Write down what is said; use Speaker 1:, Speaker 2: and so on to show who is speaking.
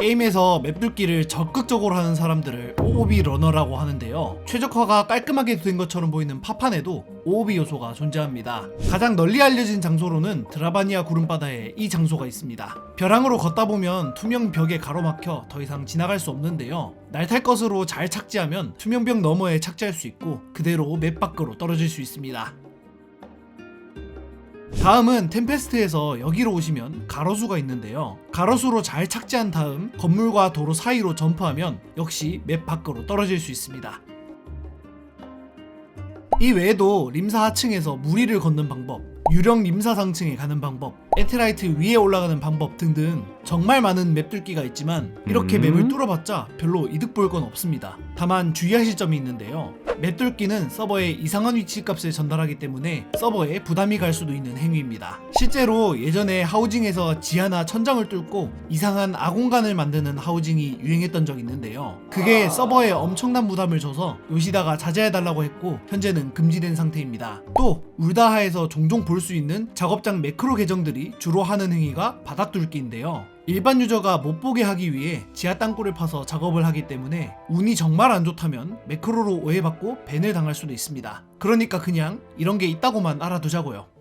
Speaker 1: 게임에서 맵 뚫기를 적극적으로 하는 사람들을 OOB 러너라고 하는데요. 최적화가 깔끔하게 된 것처럼 보이는 파판에도 OOB 요소가 존재합니다. 가장 널리 알려진 장소로는 드라바니아 구름바다에 이 장소가 있습니다. 벼랑으로 걷다 보면 투명 벽에 가로막혀 더 이상 지나갈 수 없는데요. 날탈 것으로 잘 착지하면 투명 벽 너머에 착지할 수 있고 그대로 맵 밖으로 떨어질 수 있습니다. 다음은 템페스트에서 여기로 오시면 가로수가 있는데요. 가로수로 잘 착지한 다음 건물과 도로 사이로 점프하면 역시 맵 밖으로 떨어질 수 있습니다. 이 외에도 림사 하층에서 무리를 걷는 방법, 유령 림사 상층에 가는 방법, 에테라이트 위에 올라가는 방법 등등 정말 많은 맵 뚫기가 있지만 이렇게
Speaker 2: 음?
Speaker 1: 맵을 뚫어봤자 별로 이득 볼 건 없습니다. 다만 주의하실 점이 있는데요. 맵 뚫기는 서버에 이상한 위치 값을 전달하기 때문에 서버에 부담이 갈 수도 있는 행위입니다. 실제로 예전에 하우징에서 지하나 천장을 뚫고 이상한 아공간을 만드는 하우징이 유행했던 적이 있는데요. 그게 서버에 엄청난 부담을 줘서 요시다가 자제해달라고 했고 현재는 금지된 상태입니다. 또 울다하에서 종종 볼 수 있는 작업장 매크로 계정들이 주로 하는 행위가 바닥 뚫기인데요. 일반 유저가 못 보게 하기 위해 지하 땅굴을 파서 작업을 하기 때문에 운이 정말 안 좋다면 매크로로 오해받고 밴을 당할 수도 있습니다. 그러니까 그냥 이런 게 있다고만 알아두자고요.